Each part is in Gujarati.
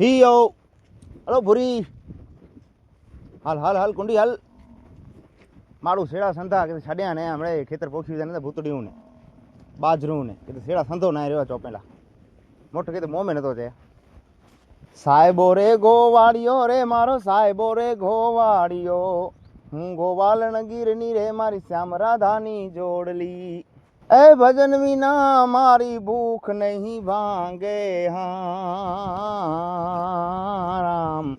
હિયો હલો ભૂરી હાલ હાલ હાલ, કુંડી, હાલ. મારું શેડા સંધા કે છાડ્યા ને, હમણાં ખેતર પોખ્યું ને ભૂતડિયું ને, બાજરું ને, કે શેડા સંધો ના રહ્યો ચોપેલા. મોટો કે મોમે નતો તે. સાહેબો રે ગોવાળિયો રે મારો સાહેબો રે ગોવાળિયો. હું ગોવાલણ ગીરની રે મારી શ્યામ રાધાની જોડલી. એ ભજન વિના મારી ભૂખ નહીં ભાંગે હા, રામ.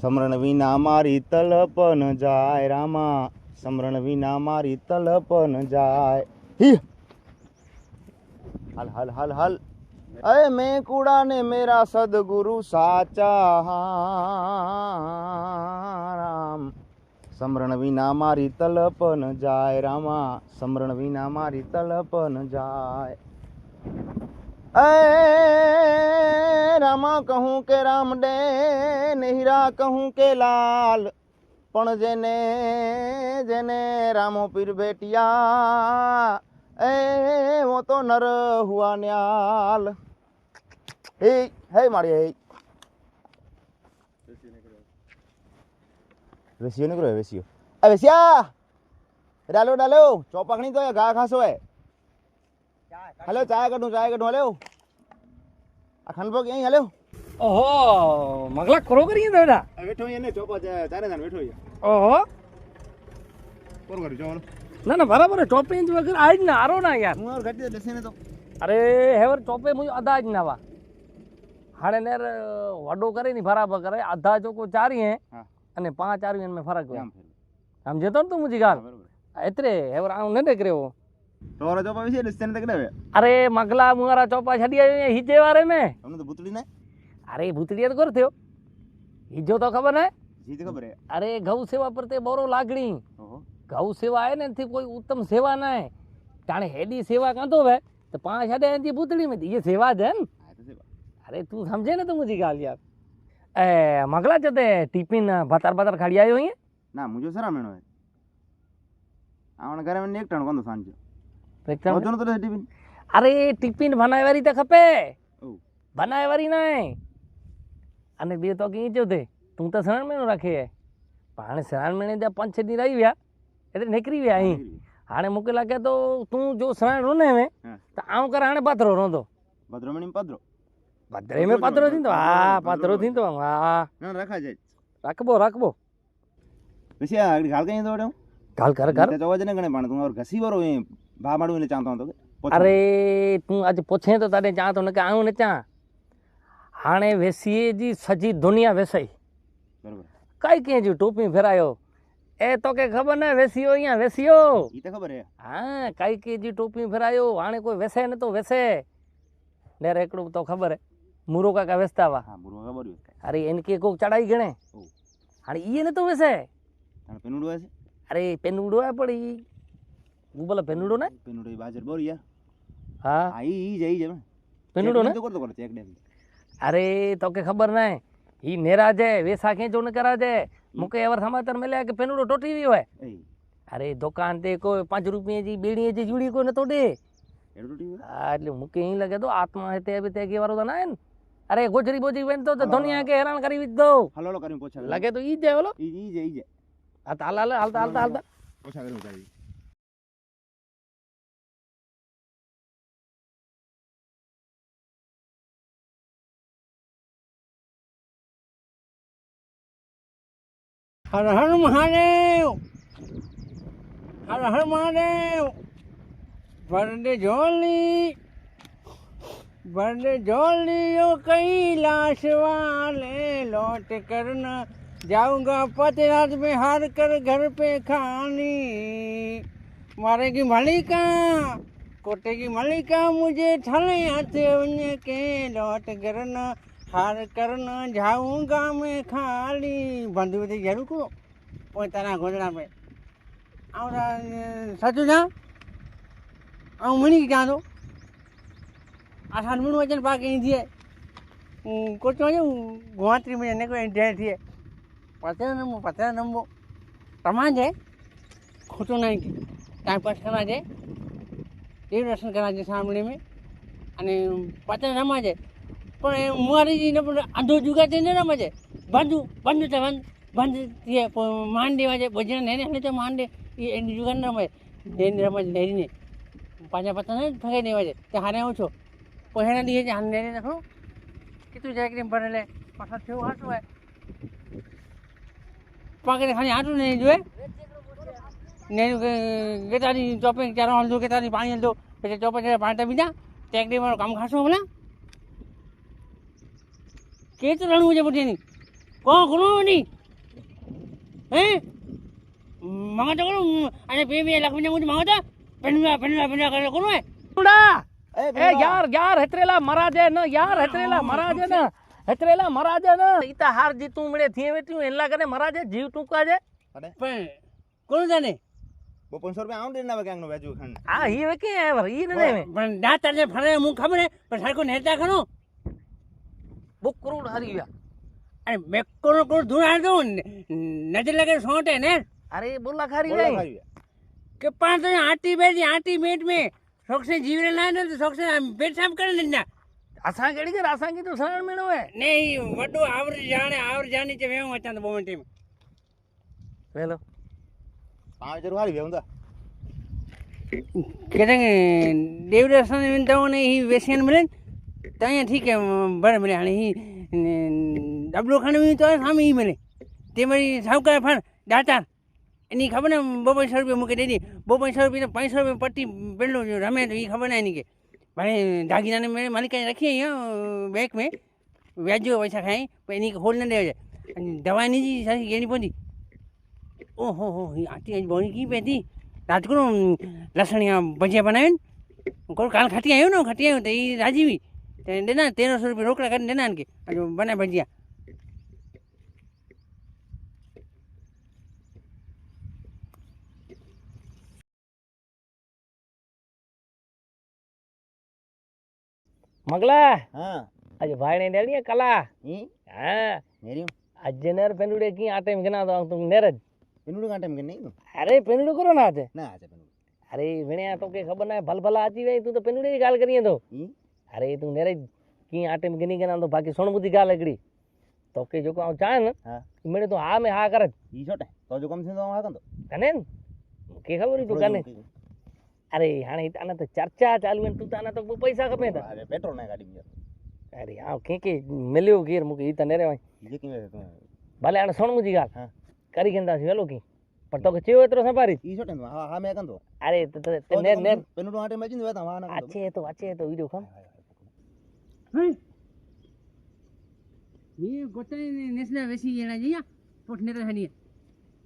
સમરણ વિના મારી તલપ ન જાય, રામા. સમરણ વિના મારી તલપ ન જાય. હિ. હાલ હાલ હાલ હાલ. અરે મેં કુડા ને મેરા સદગુરુ સાચા રામ. સમરણ વિના મારી તલપ ન જાય રામા, સમરણ વિના મારી તલપ ન જાય. અ રામા કહું કે રામ ડે નહીરા કહું કે લાલ. પણ જેને જેને રામો પીર બેટિયા એ હું તો નર હુવા ન્યાલ. હે હે મારી હે. વેસીઓ નીકળો એ વેસીઓ આ વેસિયા ડાલો ડાલો ચોપાકણી તો ઘા ખાસો હે હલો ચાય કાઢું ચાય કાઢું હલ્યો આ ખનપો ક્યાંય હલ્યો ઓહો મગલા કરો કરીએ તો બેટા બેઠો એને ચોપો ચારે જાણ બેઠો ઓહો કોણ કર્યું ચોલ ના ના બરાબર ટોપે ઇંચ વગર આજ ના આરો ના યાર હું ઓર ઘટી લેસીને તો અરે હેવર ટોપે મુજ અધા જ નાવા હાણે નેર વડો કરે ની બરાબર કરે અધા જો કો ચારી હે હા અને પાંચ આરવી એમાં ફરક હોય આમ જતો ને તું મુજી ગાલ એત્રે હેવર આવું નડે કરેવો તોરો ચોપા વિશે નિસ્તન તક નવે અરે મગલા મુરા ચોપા છડી આવ્યો હિજે વારે મે તમને તો ભૂતડી ને? અરે ભૂતડી તો કર થયો. હિજો તો ખબર ને? જી તો ખબર અરે ગૌ સેવા પર તે બોરો લાગણી. ગૌ સેવા હે ને થી કોઈ ઉત્તમ સેવા ના હે તાણે હેડી સેવા કાંતો વે તો પાંચ હડે એની ભૂતડી મે એ સેવા જ ને? અરે તું સમજે ને તું મુજી ગાલ યાર. ಮಗಳ ಜೊತೆ ಟಿಫಿನ್ ಬತಾರ್ ಬತಾರ್ ಖಾಡಿಯಾಯೋ ಹಿಂಗೆ ನಾ ಮುಜು ಸರ ಮೇಣ ಅವನ ઘરે મને એક ટણ કોંદો સાંજો પ્રેક્ટમ જોનો તો ટિફિન અરે ટિફિન બનાવવારી તો ખપે બનાવવારી નહીં અને બે તો કઈ જો તે તું તો સરણ મેણો રાખે પણ સરણ મેણે ત્યાં પાંચ છ દી રહી વ્યા એટલે નીકળી વ્યા અહીં હાણે મૂકેલા કે તો તું જો સરણ રોને હવે તો આવું કર હાણે પાથરો રોંધો ભદ્રો મેણી પાથરો ભદ્રે મેં પાથરો થીંદો હા પાથરો થીંદો હા ના રખા જાય રાખબો રાખબો પછી આ ઘાલ કઈ દોડે હું ગાલ કર કર તો અવાજ ને ગણે પણ તું ઓર ઘસી વરો એ ભા માડું ને ચાંતો તો અરે તું આજે પૂછે તો તારે ચા તો ન કે આવું ને ચા હાણે વેસીએ જી સજી દુનિયા વેસાઈ બરોબર કઈ કે જી ટોપી ફેરાયો એ તો કે ખબર ને વેસીઓ અહીંયા વેસીઓ ઈ તો ખબર હે હા કઈ કે જી ટોપી ફેરાયો હાણે કોઈ વેસે ને તો વેસે ને એકડું તો ખબર હે મુરો કાકા વેચતા વા હા બુરો બરી હે અરે એને કે કોક ચડાઈ ગણે? અરે ઈ એને તો વેસે તને પેનુડો છે? અરે પેનુડો આ પડી હું બોલે પેનુડો ને? પેનુડો બાજર બોરિયા હા. આ ઈ જઈ જમે પેનુડો ને? તો કરતો કરતો એક ડેમ અરે તો કે ખબર નહીં ઈ નેરા જે વેસા કે ન કરા છે. મુકે એવર સમાચાર મળ્યા કે પેનુડો ટોટી ગયો હોય અરે દુકાન તે કોઈ પાંચ રૂપિયા જી બેડી જી જુડી કોઈ નતો દે. એટલે મૂકે અહીં લાગે તો આત્મા હે તે બી તે કે વારો તો ના ને. અરે ગોજરી બોજરી વેન તો ધોનિયા કે હેરાન કરી વિધ દો હલો હલો કરીને પોછા લાગે તો ઈ જ જાય ઓલો ઈ ઈ જે ઈ જે આ તો હાલ હાલ હાલતા હાલતા હાલતા પોછા કરીને ઉતારી. હર હર મહાદેવ! હર હર મહાદેવ! ભરડે ઝોલી ભરડે ઝોલીઓ कैलाश वाले लौट कर न जाऊंगा पतिराज में हार कर घर पे खानी मारेगी मलिका कोटेगी मलिका मुझे ठले हाथे वञ के लौट कर न हार कर न जाऊंगा मैं खाली बंधु बधी જરૂર કો પોતાના ગોદડા પે આવડા સાચું ના આવું મણી ક્યાં તો આ સાનમણું વચન પાક અહીં થયે કોચો છે ગોવાત્રી માં એને કોઈ ઇન્ડિયા થયે પતરા નંબો પતરા નંબો તમા છે ખોટું નહીં ટાઈમ પાસ કરવા છે દેવ દર્શન કરવા છે સાંભળી મેં. અને પતરા રમા છે પણ એ ને પણ આંધો જુગા તે ન રમે છે બાંધુ બાંધુ તો બંધ. બાંધ તે દેવા છે ભજન નેને હને તો દે એ જુગાર ન રમે નેની રમે છે નેરીને. પાછા પત્તા ને ફગાઈ દેવા છે તે હારે આવું છો. પહેલા દીએ છે હારે નેરી નાખો કીધું જાય કે ભરેલે પાછા થયું હાટું હોય. પાકડે ખાલી હાટું નહીં જોએ નેનું કે ગેતાની ચોપે ચારો હલતો ગેતાની પાણી હલતો પછી ચોપે ચારે પાણી બીજા ટેકડી મારું કામ ખાશો ભલા. કે તો રણવું છે બધી કોણ કોણ નહીં હે? માંગા તો કરું અને બે બે લાખ રૂપિયા મુझे માંગો તો. પેનવા પેનવા પેનવા કરે કોણ હે એ યાર યાર હેતરેલા મરાજે ન યાર હેતરેલા મરાજે ન હેતરેલા મરાજે ન. ઈતા હાર જીતું મળે થી વેટ્યું એલા કરે મરાજે જીવ ટૂંકા છે પણ કોણ જાણે? બહુ પાંચસો રૂપિયા આઉં ના ક્યાંક નો વેચું ખાંડ. આ હી વે કે ઈ ને પણ ને ફરે હું ખબર હે? પણ સરખો નેતા ખરો? બુક કરોડ હારી ગયા. અને મેં કોણ કોણ ધૂળ દઉં? નજર લગે સોટે ને? અરે બોલા ખારી બોલો જાય. ખાઈ કે પાંચ આટી બેટ में સોક્ષે જીવરે ના ને તો સોક્ષે પેટ સાફ કરે ને ના આસા કેડી કે આસા કીધું સરણ મેળો હે ને ઈ વડો આવર જાણે આવર જાણી છે વેવું હતા બહુ ટાઈમ વેલો. પાંચ હજાર હારી વેવું તા. કે દેવદર્શન વિનતાઓને ઈ વેસન મળે તો અહીંયા ઠીક હે બરાબર મળે અને ઈ ડબલો ખાને વી તો સામે ઈ મળે. તે મારી સાવકાર ફાન દાતા એની ખબર ને બહુ પાંચસો રૂપિયા મૂકી દેતી બહુ પાંચસો રૂપિયા પાંચસો રૂપિયા પટ્ટી પેલું રમે તો એ ખબર ના એની કે, ભાઈ, દાગીનાને મેં માલિકાને રાખી અહીંયા બેંક મેં. વ્યાજો પૈસા ખાઈ, પણ એની હોલ ન દેવા જાય દવાની જ સારી એની પહોંચી. ઓહો, હો એ આટી, આજ બોની કી પહેતી રાજકોટ લસણિયા ભજીયા બનાવીને? કોણ કાલ ખાટી આવ્યો ને ખાટી આવ્યો તો એ રાજીવી તેના તેરસો રૂપિયા રોકડા કરીને દેના કે હજુ બને ભજીયા. મગલા હા આજે ભાઈને ડેડી કલા ઈ હા મેરી અજનેર પેનુડે કી આ ટાઈમ ગના તો તું નેરજ પેનુડું કાંટે કે નહીં અરે પેનુડું કરો ના તે ના છે પેનુડું અરે વિણ્યા તો કે ખબર ના ભલ ભલા આચી વઈ તું તો પેનુડે ગાલ કરીએ તો ઈ અરે તું નેરે કી આ ટાઈમ ગની ગના તો બાકી સોણ બુદ્ધિ ગાલ એકડી તો કે જો આવ ચાહ ને હા મેળે તો હા મે હા કરે ઈ છોટે તો જો કમ છે તો હા કંતો કને ને? કે ખબર ઈ તું કને અરે હાણે તાના તો ચર્ચા ચાલુ હે ને તું તાના તો બહુ પૈસા ખપે તા અરે પેટ્રોલ ના ગાડી બીજા અરે આ કે કે મેલ્યો ગીર મુકે ઈ તને રે ભાઈ ઈ કે કે ભલે આને સોણ બુદ્ધિ ગાલ હા કરી ગંદા છે વેલો કી પણ તો કે ચેવો એતરો સંભારી ઈ છોટે હા હા મે કંતો અરે તે તે- તે નેર નેર પેનુડું આટે મેચી ને વેતા હા ના કંતો આચે તો આચે તો ઈડો ખમ એ ગોતાઈ નેસના વેસી જેના જઈયા પોટ નેતા હની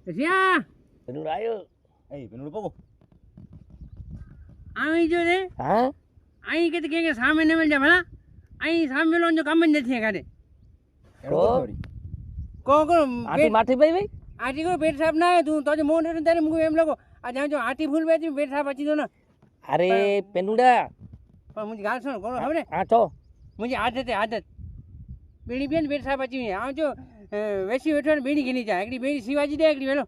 રસિયા પેલું આયો એ પેનુડું પગો આવી જો રે. હા? અહીં કે કે સામે ને મળજે ભલા. અહીં સામે લો જો કામ જ નથી કાઢે કો? કો કો આટી માઠી ભાઈ ભાઈ? આટી કો પેટ સાફ ના તું તો મોન રે તારે મુકો એમ લગો આ જા જો આટી ફૂલ બેતી પેટ સાફ અચી દો ને. અરે પેનુડા પણ મુજ ગાલ સુણ કોણ હવે હા તો. મુજ આદત આદત. બેડી બેન પેટ સાફ અચી આવજો વેસી વેઠણ બેડી ગીની જા એકડી બેડી શિવાજી દે એકડી વેલો.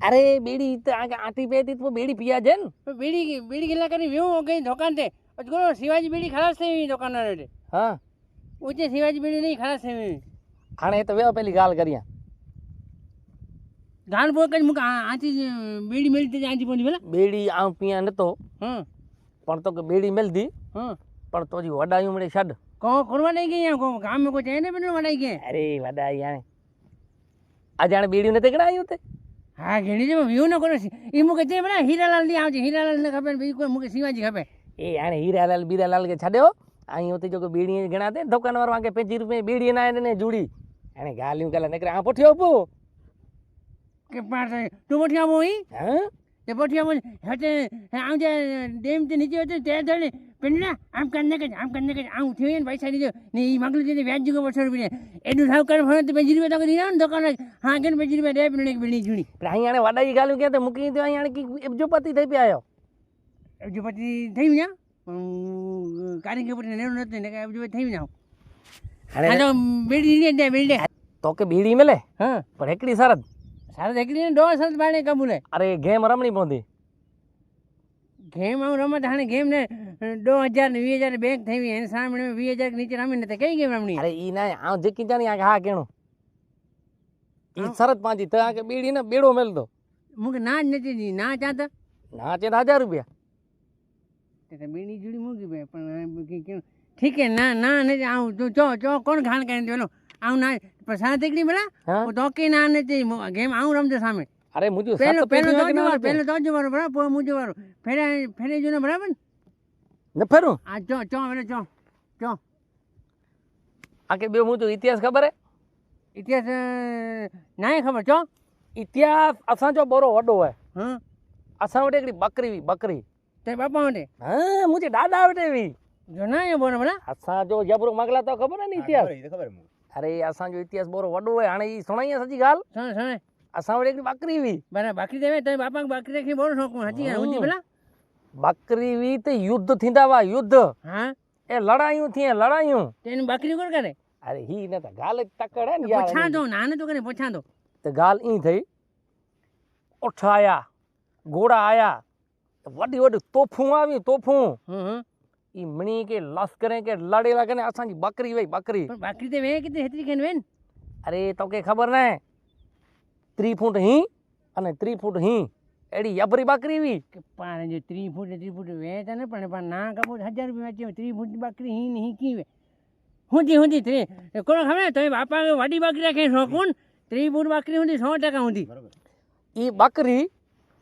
शिवाजी दे एकड़ी वेलो અરે બેડી તો આગે આટી પેતી તો બેડી પિયા છે ને तो बीड़ी बीड़ी गिला करी व्यू हो गई दुकान थे और जो शिवाजी बीड़ी खलास थी हुई दुकान वाले હા ऊंचे शिवाजी बीड़ी नहीं खलास थी हुई હાણે તો વેવા પેલી ગાલ કર્યા गाल बोल कर मुका आती बीड़ी मिलती थी आती पड़ी बोला બેડી આમ પિયા નતો हाँ પણ તો કે બેડી મેલદી हाँ પણ તો જી વડાયું મળે છડ कौन करवा नहीं गई को काम में कोई चाहिए बनो बनाई गए અરે વડા યાણે આ જાણે બેડી નથી કડા આવ્યું તે હા ઘેડીજી વ્યૂ ન કરો એ મૂકે તે બધા હીરાલાલની આવજે હીરાલાલ ને ખબર બીજું કોઈ મૂકે શિવાજી ખબર. એ આને હીરાલાલ બીરાલાલ કે છાડ્યો? અહીં હોતી જો કે બીડી ઘણા દે દુકાન વાળો આંકે પેંચી રૂપિયા બીડી ના એને જુડી. એને ગાલ્યું ગાલા નકરે આ પઠ્યો આપો. કે પાર તું પઠ્યો આપો ઈ? હા? તે પઠ્યો આપો હતે આવજે ડેમ તે નીચે હતે તે ધણી પેલા આમ કરને કે આમ કરને કે આમ થયો ને પૈસા દીધો ને એ માગલું દીધું વ્યાજ જુગો બસો રૂપિયા. એટલું સાવ કરે ભણે તો પંજી રૂપિયા તો દીધા ને દુકાન. હા કે પંજી રૂપિયા દે પેલું બીડી જૂની પણ અહીં આણે ગાલું કે તે મૂકી દીધું અહીં આણે કી જો પતિ થઈ પી આવ્યો પછી થઈ ને કારીગર પછી લેવું નતું ને જો થઈ ને હાણે હા તો બીડી લે બીડી તો કે બીડી મળે હા. પણ એકડી સરદ? સરદ એકડી ને દોઢ સરદ બાણે કબૂલે. અરે ગેમ રમણી પોંધી. ગેમ આવું રમત હાણે ગેમ ને દો હજાર ને વીસ હજાર બેંક થઈ એને સામે વીસ હજાર નીચે રમીને તો કઈ ગેમ રમણી? અરે ઈ ના આ જેકી જાણી આ હા કેણો? ઈ શરત પાંચી તો આ કે બીડી ને બેડો મેલ દો. મુકે ના જ નથી દી ના તો? ના ચે હજાર રૂપિયા. તે બેની જોડી મૂકી ભાઈ પણ ઠીક હે ના ના નથી આવું તું ચો ચો કોણ ખાણ કરીને પેલો આવું ના પણ સારા દીકરી હા. તો કે ના નથી ગેમ આવું રમતો સામે. અરે મુજુ પેલો સાત પેલો તો પેલો તો જવાનું બરાબર પછી મુજો વાળું ફેરે ફેરે જો ને બરાબર ને? ફેરું? આ જો જો એટલે જો જો. આ કે બે મુજુ ઇતિહાસ ખબર હે? ઇતિહાસ નાય ખબર જો. ઇતિહાસ અસાંજો બરો વડો હે હા? અસાં વડે એકડી બકરી વી બકરી. તે બાપા વડે હા મુજે દાદા વડે વી જો ના એ બરા બોલા અસાંજો જબરો મગલા તો ખબર હે ને ઇતિહાસ? ખબર, તો ખબર મને. ઇતિહાસ બરો વડો હે હાણે ઈ સુણાઈએ સજી ગાલ સુણે સુણે અસાં વટે એકડી બકરી વી. બરાબર બાકી દેવે તમે બાપા બાકી રાખી બોલો શોખ હજી હમ. ઊંધી પેલા બકરી વી તે યુદ્ધ થીંદા વા યુદ્ધ. હા? એ લડાયું થઈએ લડાયું. તેની બાકરી કોણ કરે? અરે હી ને તો ગાલ જ તકડ હે ને યાર પૂછા એની. દો નાને તો કરે પૂછા દો તે ગાલ ઈ થઈ. ઉઠ આયા ઘોડા આયા. વડી વડી તોફું આવી તોફું. હં હં ઈ મણી કે લશ્કરે કે લડેલા કે ને અસાંજી બકરી વઈ બકરી. પણ બાકરી તે વે કે હેતરી કેન વેન અરે તો કે ખબર ને ત્રી ફૂટ હી અને ત્રી ફૂટ હી એડી યબરી બકરી વી કે પાણે જે ત્રી ફૂટ ને ત્રી ફૂટ વે તને પણ પણ ના કબો હજાર રૂપિયા વેચે ત્રી ફૂટ બાકરી હી નહીં કી વે? હુંજી હુંજી ત્રી કોણ ખબર? તમે બાપા કે વાડી બાકરી રાખે છો કોણ ત્રી ફૂટ બાકરી હુંજી સો ટકા હુંજી બરોબર. ઈ બકરી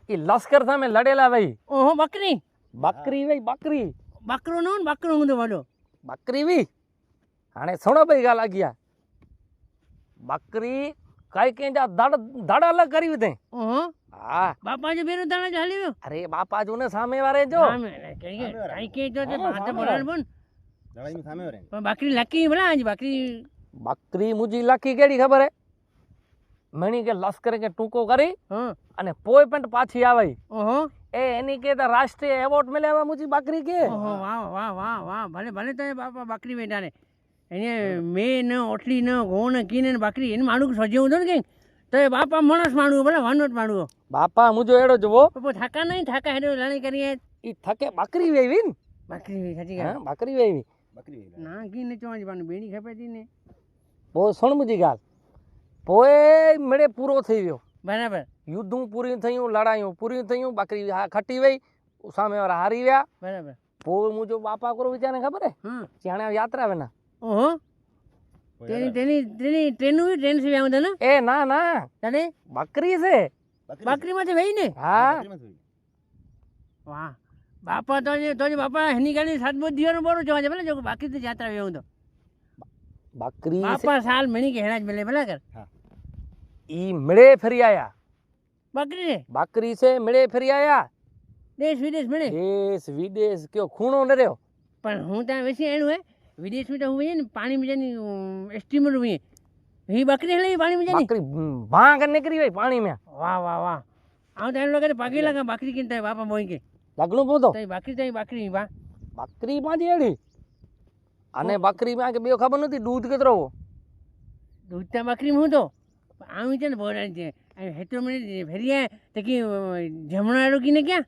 ઈ લશ્કર સામે લડેલા વઈ. ઓહો બકરી? બકરી વઈ બકરી. બકરો નો ને બકરો હું તો વડો બકરી વી હાણે સણો ભાઈ ગા લાગ્યા. બકરી કઈ કઈ જા દડ દડ અલગ કરી દે ઓહો હા. બાપા જે બેનો દાણા જ હાલી અરે બાપા જો ને સામે વારે જો કઈ કઈ કે તો માથે સામે બોલાડ બોન લડાઈમાં સામે વારે પણ. બાકરી લકી ભલા આજ બકરી. બકરી મુજી લકી કેડી ખબર હે? મણી કે લશ્કરે કે ટૂંકો કરી હા અને પોય પણ પાછી આવે ઓહો. એ એની કે તો રાષ્ટ્રીય એવોર્ડ મળ્યા મુજી બકરી કે? ઓહો વાહ વાહ વાહ વાહ. ભલે ભલે તો બાપા બાકરી બેઠા એને મેં ન ઓટલી ન ઘઉં ને કીને ને બાકરી એને માણું સજેવું હતું ને કંઈક? તો એ બાપા માણસ માણું ભલે વાનોટ માણું બાપા મુજો એડો જવો પપ્પો થાકા નહીં થાકા હેડો લડાઈ કરીએ ઈ થકે બકરી વેવી ને? બાકરી બી સાચી હા ગયા બકરી વેવી બકરી વેલા. ના કીને ચોંચ પાનું બેડી ખપે હતી ને. બહુ સણ મુજી ગાલ. પોય મેળે પૂરો થઈ ગયો. બરાબર. યુદ્ધું પૂરી થયું લડાયું પૂરી થયું બકરી હા ખટી વઈ સામે વાળા હારી ગયા બરાબર. પોય મુજો બાપા કરો વિચારને ખબર હે? હા ચાણે યાત્રા આવે ના ઓહો તેની તેની તેની ટ્રેનું ટ્રેન સિવાય આવું ને એ ના ના. તને બકરી છે. બકરી. બાકરીમાંથી વહી ને હા. વાહ. બાપા તો તો બાપા એની ગાડી સાત બહુ દિવસનો બોરો જોવા છે ભલે જો બાકી તો જાત્રા વ્યવું તો. બકરી છે. બાપા સાલ મણી કે હેડા જ મળે ભલા કર. ઈ મેળે ફરી આયા. બકરી બકરી છે મેળે ફરી આયા. દેશ વિદેશ મળે? દેશ વિદેશ કયો ખૂણો ન રહ્યો. પણ હું ત્યાં વેસી એનું હે. વિદેશમાં તો હું ને પાણી મજાની સ્ટીમર હું એ બકરી હલે પાણી મજાની? બકરી ભાંગ નીકળી હોય પાણી માં. વાહ વાહ વાહ. આવું તો એમ લોકો પાકી લાગે બકરી કિન થાય બાપા મોઈ કે. લગણું પૂતો તો. બકરી તો બકરી વાહ. બકરી માં દેડી અને બકરી માં કે બે ખબર નથી દૂધ કેટલો દૂધ તા બકરી હું તો. આમ છે ને બોરા છે હેતો મને ફેરિયા તકી જમણા આડો કીને ક્યાં?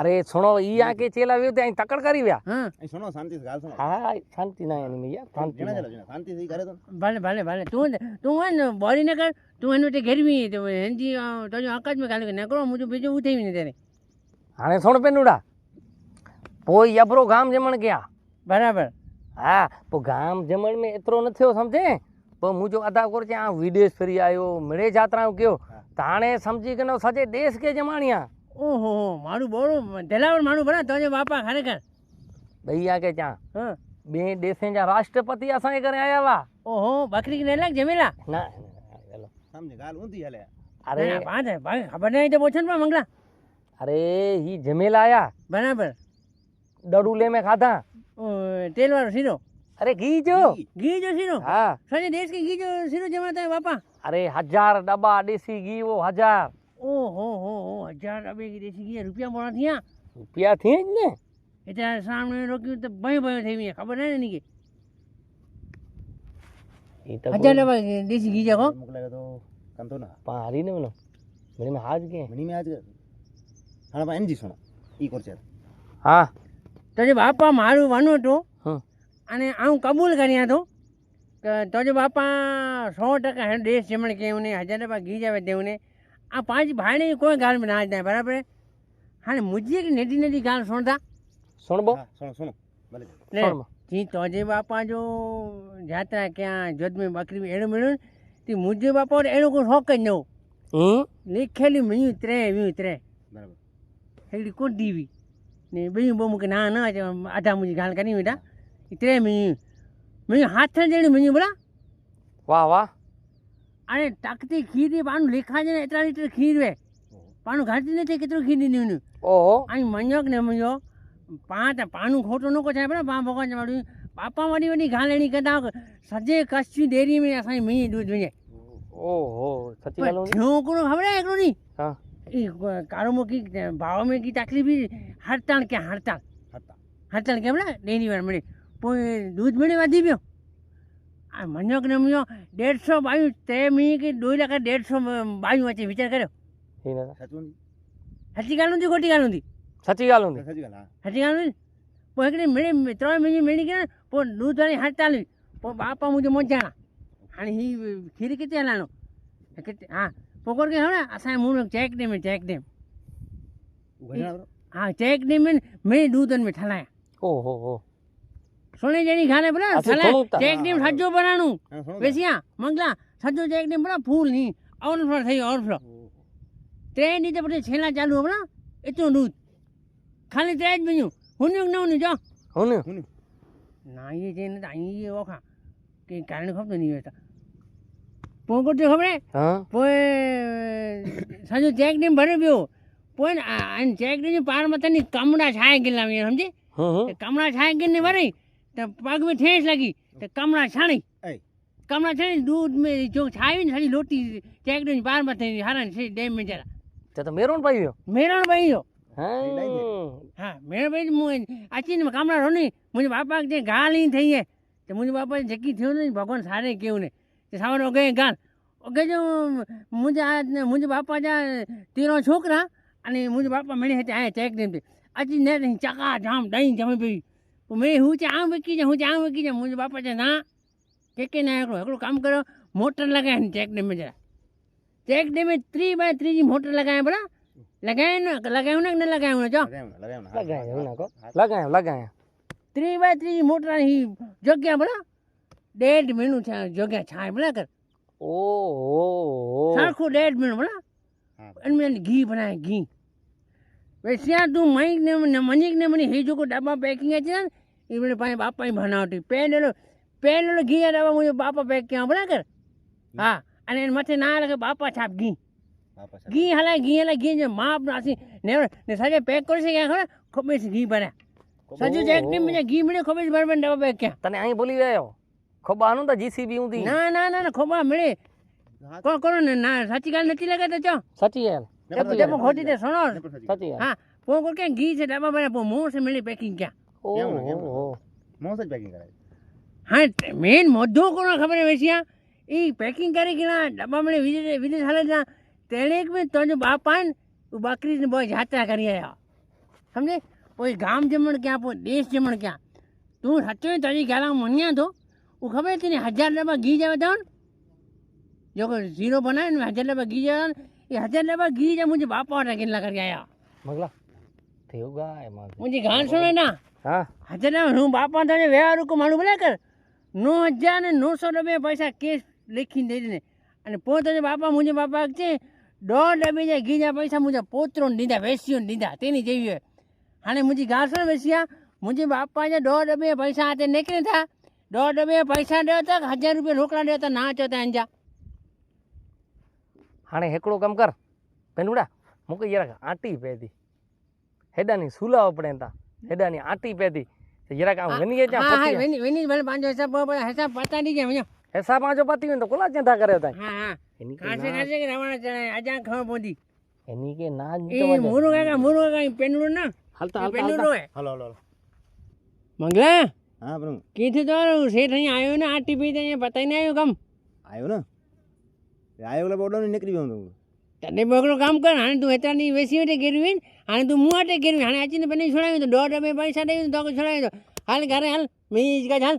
અરે સુણો ઈ આ કે ચેલા વ્યુ ત્યાં તકડ કરી વ્યા. હા. સુણો શાંતિ ગાલ સુણો. હા શાંતિ ના એની યાર શાંતિ જીણા. શાંતિથી કરે તો. ભલે ભલે ભલે. તું તું હે ને બોરી ને કર તું એનું તે ઘેરવી તો હેંજી તો જો આકાશમાં કાલે નકરો મુજો બીજો ઉઠાવી ને તેરે હાણે સુણ પેનુડા પોઈ યબરો ગામ જમણ ગયા. બરાબર. હા પો ગામ જમણ મે એતરો ન થયો સમજે? તો મુજો અદા કર છે આ વિદેશ ફરી આયો મળે જાત્રા કયો તાણે સમજી કે નો સજે દેશ કે જમાણ્યા? ઓહો મારું બોરું તેલાવર મારું ભરા તો બાપા ખરેખર. ભૈયા કે ત્યાં હા. બે દેશે જ્યાં રાષ્ટ્રપતિ અસાય કરે આયા વા ઓહો બકરી કે લાગ જમેલા. ના હેલો. સમજે, ગાલ ઊંધી હાલે. અરે. ના, પાંચ ભાઈ ખબર નહીં તો પૂછો ને પણ મંગલા. અરે હી જમેલા આયા. બરાબર. ડડુલે મેં ખાધા. તેલ વાળો શીરો. અરે ઘી જો ઘી. જો શીરો. હા. સજે દેશ કે ઘી જો શીરો જમાતા બાપા. અરે હજાર ડબ્બા દેશી ઘી વો હજાર. ઓહો હો હો હજાર કે દેશી ઘી રૂપિયા મોડા થયા? રૂપિયા થઈ જ ને? એટલે સામે રોક્યું તો ભય ભય થઈ ગયા. ખબર નહીં ને કે? હજાર રૂપિયા દેશી ઘી જાકો મોકલાયો તો કામ ના. પણ હારી ને મને મને મેં હાજ કે. મને મેં હાજ કે. હા પણ એનજી સુનો. ઈ કરશે. હા. તો જે બાપા મારું વાનું હતું અને હું કબૂલ કર્યા હતો તો જે બાપા સો ટકા હે દેશ જમણ કેવું ને હજાર રૂપિયા ઘી જાવે દેવને ને આ પાંચ ભાઈને કોઈ ગાલ ના જ નહીં બરાબર? હા મુજે કે નેડી નેડી ગાલ સોણતા સોણબો સોણ સોણ ભલે. જી તો જે બાપા જો જાત્રા ક્યાં જોદમે બકરી એડો મળ્યું તે મુજે બાપા એનો કોઈ શોખ જ ન હું લીખેલી મયું ત્રે મ્યું ત્રે. બરાબર. હેડી કોણ દીવી? ને બીજું બહુ કે ના ના આધા મુજી ગાલ કરી બેટા ત્રે મયું મયું હાથ જણી મયું બોલા વાહ વાહ. અને ટાકતી ખીર પાનું લેખા છે ને એટલા લીટર ખીર વે. પાનું ઘાટી નથી કેટલું ખીર દીધું ઓહો. અહીં મંજોક ને મંજો પાંચ પાનું ખોટું નો કોછાય પણ પા ભગવાન મારું. પાપા વાળી વળી ઘાલેણી કદા સજે કચ્છી ડેરી મેં અસાઈ મી દૂધ જોઈએ. ઓહો સચ્ચી ગાલો ઠોકરો ખબર એકલો ની હા. ઈ કારો મોકી ભાવ મે કી તકલીફ હડતાણ કે હડતાણ હડતાણ હડતાણ કેમ ને ડેરી વાર મળી. પોઈ દૂધ મળી વાધી ગયો? મને ગમ્યો દેડસો બાયું તે મી કે દોઈ લાખ દેડસો બાયું વાંચી વિચાર કર્યો. સાચી ગાલ નથી ખોટી ગાલ નથી? સાચી ગાલ નથી? સાચી ગાલ નથી? પણ એકડી મેળી ત્રણ મહિની મેળી ગયા પણ દૂધ વાળી હાથ ચાલવી પણ બાપા મુજબ મોજાણા અને હી ખીરી કેટલી હલાનો હા. પોકોર કે હવે અસાય મૂળ ચેક ડેમ ચેક ડેમ. હા. ચેક ડેમ મેં દૂધ અને મેં ઠલાયા ઓહો હો. સોની જેની ખાને બરા સલે ચેક ટીમ સજ્જો બનાનું વેસિયા મંગલા સજ્જો ચેક ટીમ બરા ફૂલની. ઓવરફ્લો થઈ ઓવરફ્લો ત્રણ નીચે પછી છેલ્લા ચાલુ હમણાં એટલું દૂધ. ખાલી ત્રણ જ બન્યું. હુન્યું ન હુન્યું જો. હુન્યું. ના એ જઈને તો અહીં ઓખા. કે કારણ ખબર નહીં હોતા પોગોટ્યો ખબર પોએ સાજુ ચેક ટીમ ભરી ગયો. પોઈ ચેક ટીમ પારમાં તની કમડા છાય ગયેલા સમજી? કમડા છાય ગયેલી ભરી. તો પગમાં ઠેસ લાગી તો કમળા છાણી. કમળા છાણી દૂધ મેં જો છાવી ને સારી લોટી ચેકડી બારમાં થઈ હારા છે ડેમ મેં જરા. તો મેરોણ ભાઈ મેરોણ ભાઈ હા મેરોણ ભાઈ હું આચી ને કામડા રહો નહીં મુજે બાપા જે ગા લઈને થઈએ તો મુજે બાપા જકી થયું નહીં ભગવાન સારે કેવું ને. તે સાવન ઓગે ગાલ ઓગે જો મુજે આ મુજે બાપા જા તેરો છોકરા અને મુજે બાપા મળી હતી આ ચેક દે આચી ને ચકા જામ દહીં જમી પી. तो मैं हूँ चाहूँ बेकी जाऊँ चाहूँ बेकी जाऊँ। मुझे बापा चाहे ना के के ना करो काम करो मोटर लगाए हैं चेक में जरा। चेक में three by three G motor लगाए हैं बोला। लगाए ना लगाए ना कि लगाए ना जो लगाए ना लगाए three by three G motor ही जो क्या बोला। डेढ़ मिनट छा जो क्या छाए बोला कर। ओ ओ ओ सारखो डेढ़ मिनट बोला। इनमें घी बनाए घी। વૈસ્યા તું મઈક ને મનીક ને મને હી જો કો ડબ્બા પેકિંગ છે ને એ મને પાસે બાપા બનાવતી પહેલેલો પહેલેલો ઘી ડબ્બા મુજબ બાપા પેક ક્યાં ભલા કર હા અને માથે ના લાગે બાપા છાપ ઘી. ઘી હલાય ઘી હલાય ઘી જે માપ નાસી ને ને સાજે પેક કરશે ક્યાં ખબર? ખબર ઘી ભર્યા. સજુ એક ટીમ ઘી મળે ખબર બરાબર ડબ્બા પેક ક્યાં? તને અહીં બોલી ગયો ખોબાનું તો જીસીબી ઊંધી. ના ના ના ના ખોબા મળે. હા, કોણ કોણ? ને ના સાચી ગાલ નથી લગાતા ચો. સાચી યાર પણ ખોટી તે સોનો હા કોણ કોણ કે ઘી છે ડબ્બા બને મોં છે મળી પેકિંગ ક્યાં? ઓહો. મોસ જ packing કરાય. હા મેન મુદ્દો કોણ ખબર હે વેસિયા એ પેકિંગ કરી કે ના ડબ્બા મળે વિદેશ વિદેશ હાલે ના તેણે એક મેં તો બાપા ને બકરી ને બહુ જાત્રા કરી આયા. સમજે? કોઈ ગામ જમણ ક્યાં કોઈ દેશ જમણ ક્યાં? તું સાચો તારી ગાલા મન્યા તો હું ખબર તને હજાર ડબ્બા ઘી જાવે તો જો ઝીરો બનાવે ને હજાર ડબ્બા ઘી જાવે ಹಜಾರ್ ಬಾರ್ ಗೀಜ ಮುಂಜಿ ಬಾಪ ಅವ್ರನ್ನಾಗಿಲ್ಲ ಕರ್ಗ್ಯಾಯ ಮಗಳ થયું ગાયમાં મુજી ગાણ સુણે ના. હા? હજે ને હું બાપા તને વેવારું કો માણું બોલે કર. નો હજાર ને નવસો રૂપિયા પૈસા કેસ લખીને દઈ દે અને પોતે બાપા મુજે બાપા છે દોઢ ડબી જાય ગીજા પૈસા મુજે પોતરો ને દીધા વેસ્યો ને દીધા તેની જેવી હોય. હાને મુજી ગાણ સુણે વેસ્યા મુજે બાપા જે દોઢ ડબી પૈસા હાથે નીકળી થા દોઢ ડબી પૈસા દેતા હજાર રૂપિયા રોકડા દેતા ના ચોતા અંજા હાણે હેકડો કામ કર. પેનુડા મૂકી જરાક આટી પેદી હેડાની સુલાવ પડે તા. હેડાની આટી પેદી તો જરાક આમ હા ત્યાં હા પતી વેની વેની ભલે પાંજો હિસાબ બરાબર હિસાબ પતા નહીં જાય હિસાબ પાંજો પતી હોય તો કોલા ચિંતા કરે તા હા હા. એની કાસે કાશે કે રવાના ચણે આજા ખબર પોદી એની કે ના જ એ મુરુ કાકા મુરુ કાકા પેન્ડું ના? હાલતા હાલતા હાલો હાલો મંગલા? હા પ્રભુ. કીધું તો શેઠ અહીં આવ્યો ને આ ટીપી પતાઈ ને આવ્યો કમ? આવ્યો ને? ಆಯೋಗಲ ಬೋಡೋನು ನೆಕ್ರಿ ಬಂದು તને બગડો કામ કર હાણે તું હેતરાની વેસી હોય ગેરવીન હાણે તું મું આટે ગેરવીન હાણે આચીને બની છોડાવી તો દોઢ અમે પૈસા દેવી તો છોડાવી તો હાલ ઘરે હાલ મેં જ કાજ હાલ.